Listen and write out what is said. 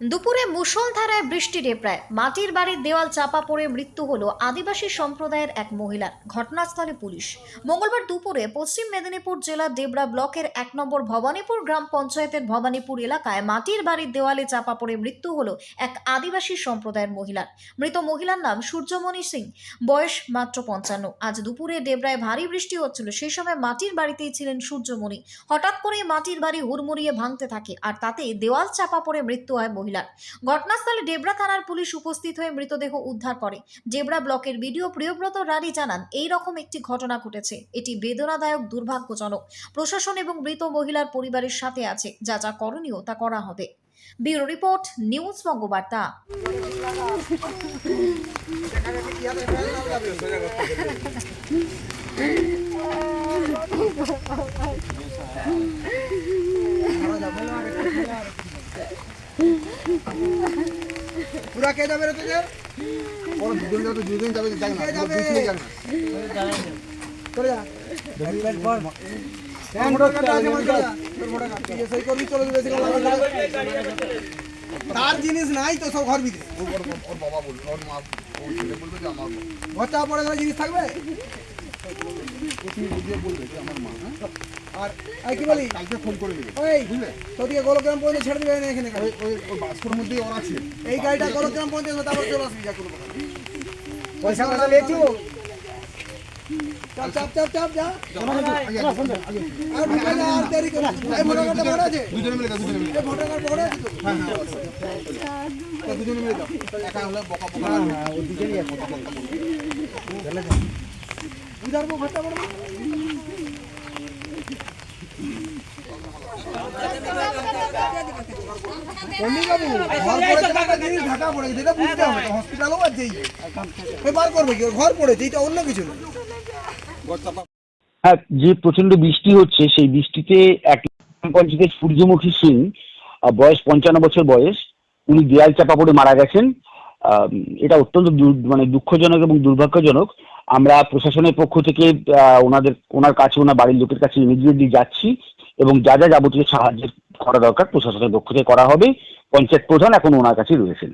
দুপুরে মুষলধারায় বৃষ্টি ডেপড়ায় মাটির বাড়ির দেওয়াল চাপা পড়ে মৃত্যু হল আদিবাসী সম্প্রদায়ের এক মহিলার। ঘটনাস্থলে পুলিশ। মঙ্গলবার দুপুরে পশ্চিম মেদিনীপুর জেলার ডেবরা ব্লকের এক নম্বর ভবানীপুর গ্রাম পঞ্চায়েতের ভবানীপুর এলাকায় মাটির বাড়ির দেওয়ালে চাপা পড়ে মৃত্যু হল এক আদিবাসী সম্প্রদায়ের মহিলার। মৃত মহিলার নাম সূর্যমণি সিং। বয়স মাত্র পঞ্চান্ন। আজ দুপুরে ডেবরায় ভারী বৃষ্টি হচ্ছিল। সেই সময় মাটির বাড়িতেই ছিলেন সূর্যমণি। হঠাৎ করে মাটির বাড়ি হুড়মুড়িয়ে ভাঙতে থাকে আর তাতে দেওয়াল চাপা পড়ে মৃত্যু হয় মহিলার। ঘটনাস্থলে ডেবরা থানার পুলিশ উপস্থিত হয়ে মৃতদেহ উদ্ধার করে। ডেবরা ব্লকের বিডিও প্রিয়ব্রত রানী জানান এই রকম একটি ঘটনা ঘটেছে। এটি বেদনাদায়ক, দুর্ভাগ্যজনক। প্রশাসন এবং মৃত মহিলার পরিবারের সাথে আছে। যা যা করণীয়, তা করা হবে। Bureau report, news Bangabarta. পুরা কে যাবে রে তোদের? ওরা দুজন যাবে দুজন যাবে যাই না যাবে? যাবে না। চলে যা। তোর যাবে, জিনিস নাই তো সব ঘর ভিতরে। ওর বাবা বলবে ওর মা ওর ছেলে বলবে যে আমার ঘর চাপা পড়ে গেলে জিনিস থাকবে? বুঝিয়ে বলবে যে আমার মা হ্যাঁ? আর কি বলি? কালকে ফোন করে দেবে। ওই বুঝলে? তোদিকে গোলগ্রাম পর্যন্ত ছেড়ে দিবে না এখানে ওই ওই ওই বাস্কর মধ্যেই ওর আছে। এই গাড়িটা গোলগ্রাম পর্যন্ত তারপর চলে আসবি যা কোনো পয়সা কথা লেচু চাপ চাপ চাপ চাপ যা। আগে, আগে, আগে। আর ঢুকে যা আর দেরি করে এই ভোটার কার্ডটা আছে? দুজনে মিলে যাও দুজনে মিলে এই ভোটার কার্ড আছে তো? হ্যাঁ হ্যাঁ দুজনে মিলে যাও। একা হলে বকা বকা হ্যাঁ ও দুজনেই এক কথা বলতে ঘর পড়েছে একটা জিনিস ঢাকা পড়ে গেছে, বুঝতে হবে হসপিটালও আছে এই। বার করবে কি? ঘর পড়েছে, এটা অন্য কিছু না। হ্যাঁ যে প্রচণ্ড বৃষ্টি হচ্ছে সেই বৃষ্টিতে এক পঞ্চায়েতের সূর্যমুখী সিং বয়স পঞ্চান্ন বছর বয়স উনি দেয়াল চাপা পড়ে মারা গেছেন এটা অত্যন্ত মানে দুঃখজনক এবং দুর্ভাগ্যজনক আমরা প্রশাসনের পক্ষ থেকে ওনাদের ওনার কাছে ওনার বাড়ির লোকের কাছে ইমিডিয়েটলি যাচ্ছি এবং যা যা যাবতীয় সাহায্য করা দরকার প্রশাসনের পক্ষ থেকে করা হবে পঞ্চায়েত প্রধান এখন ওনার কাছেই রয়েছেন।